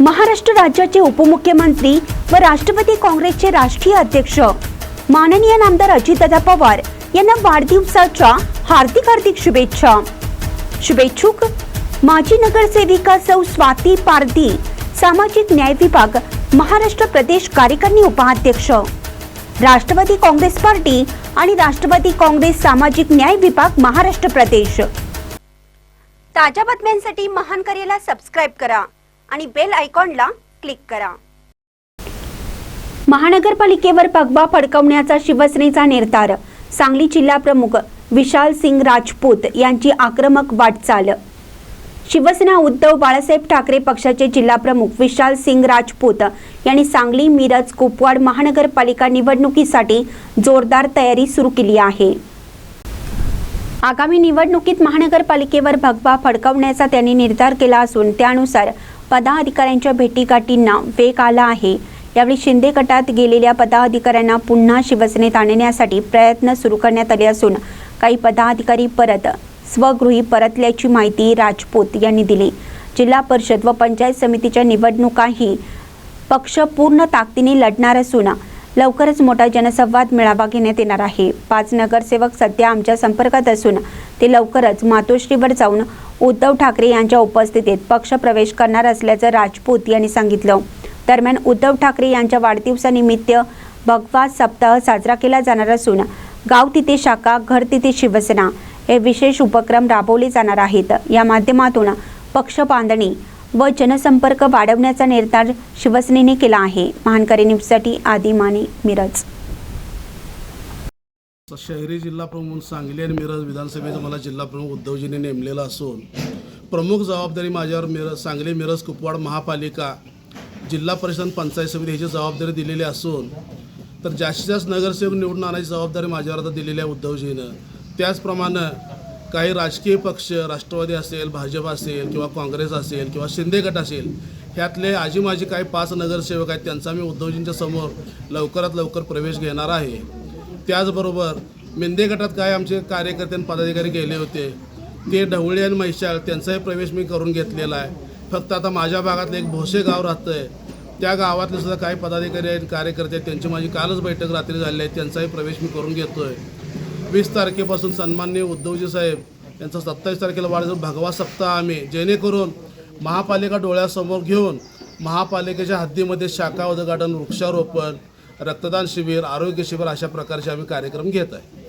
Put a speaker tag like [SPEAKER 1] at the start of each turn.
[SPEAKER 1] महाराष्ट्र राज्याचे उपमुख्यमंत्री व राष्ट्रवादी काँग्रेसचे राष्ट्रीय अध्यक्ष. माननीय नामदार अजितदादा पवार यांना वाढदिवसाच्या हार्दिक हार्दिक शुभेच्छा. शुभेच्छुक माजी नगरसेविका सौ स्वाती पारधी सामाजिक न्याय विभाग महाराष्ट्र प्रदेश कार्यकारिणी उपाध्यक्ष. राष्ट्रवादी काँग्रेस पार्टी आणि राष्ट्रवादी काँग्रेस सामाजिक न्याय विभाग महाराष्ट्र प्रदेश. ताज्या बातम्यांसाठी महान कार्याला सबस्क्राईब करा. आणि बेल आयकॉनला क्लिक करा. महानगरपालिकेवर भगवा फडकवण्याचा शिवसेनेचा निर्धार सांगली जिल्हा प्रमुख विशाल सिंग राजपूत यांची आक्रमक वाटचाल. शिवसेना उद्धव बाळासाहेब ठाकरे पक्षाचे जिल्हा प्रमुख विशाल सिंग राजपूत यांनी सांगली मिरज कुपवाड महानगरपालिका निवडणुकीसाठी जोरदार तयारी सुरू केली आहे. आगामी निवडणुकीत महानगरपालिकेवर भगवा फडकवण्याचा त्यांनी निर्धार केला असून त्यानुसार पदाधिकाऱ्यांच्या भेटीगाठींना वेग आला आहे. यावेळी शिंदे गटात गेलेल्या पदाधिकाऱ्यांना पुन्हा शिवसेनेत आणण्यासाठी प्रयत्न सुरू करण्यात आले असून काही पदाधिकारी परत स्वगृही परतल्याची माहिती राजपूत यांनी दिली. जिल्हा परिषद व पंचायत समितीच्या निवडणुकाही पक्ष पूर्ण ताकदीने लढणार असून लवकरच मोठा जनसंवाद मेळावा घेण्यात येणार आहे. पाच नगरसेवक सध्या आमच्या संपर्कात असून ते लवकरच मातोश्रीवर जाऊन उद्धव ठाकरे यांच्या उपस्थितीत पक्ष प्रवेश करणार असल्याचं राजपूत यांनी सांगितलं. दरम्यान उद्धव ठाकरे यांच्या वाढदिवसानिमित्त भगवा सप्ताह साजरा केला जाणार असून गाव तिथे शाखा घर तिथे शिवसेना हे विशेष उपक्रम राबवले जाणार आहेत. या माध्यमातून पक्ष बांधणी व जनसंपर्क वाढवण्याचा निर्धार शिवसेनेने केला आहे. महानकरी न्यूजसाठी आदी माने मिरज.
[SPEAKER 2] शहरी जिल्हा प्रमुख सांगली आणि मिरज विधानसभेचं मला जिल्हा प्रमुख उद्धवजीने नेमलेलं असून प्रमुख जबाबदारी माझ्यावर मिरज सांगली मिरज कुपवाड महापालिका जिल्हा परिषद पंचायत समिती ह्याची जबाबदारी दिलेली असून तर जास्तीत जास्त नगरसेवक निवडून आणायची जबाबदारी माझ्यावर आता दिलेली आहे उद्धवजीनं. त्याचप्रमाणे काही राजकीय पक्ष राष्ट्रवादी असेल भाजप असेल किंवा काँग्रेस असेल किंवा शिंदे गट असेल ह्यातले आजी माझी काही पाच नगरसेवक आहेत त्यांचा मी उद्धवजींच्या समोर लवकरात लवकर प्रवेश घेणार आहे. त्याचबरोबर मेंदे गटात काय आमचे कार्यकर्ते आणि पदाधिकारी गेले होते. ते ढवळे आणि म्हैशाळ त्यांचाही प्रवेश मी करून घेतलेला आहे. फक्त आता माझ्या भागातलं एक भोसे गाव राहतं आहे त्या गावातले सुद्धा काही पदाधिकारी आहेत कार्यकर्ते आहेत त्यांची माझी कालच बैठक रात्री झाली आहे त्यांचाही प्रवेश मी करून घेतो आहे वीस तारखेपासून सन्माननीय उद्धवजी साहेब यांचा सत्तावीस तारखेला वाढदिवस भगवा सप्ताह आम्ही. जेणेकरून महापालिका डोळ्यासमोर घेऊन महापालिकेच्या हद्दीमध्ये शाखा उद्घाटन वृक्षारोपण रक्तदान शिबिर आरोग्य शिबिर अशा प्रकारचे आम्ही कार्यक्रम घेत आहे.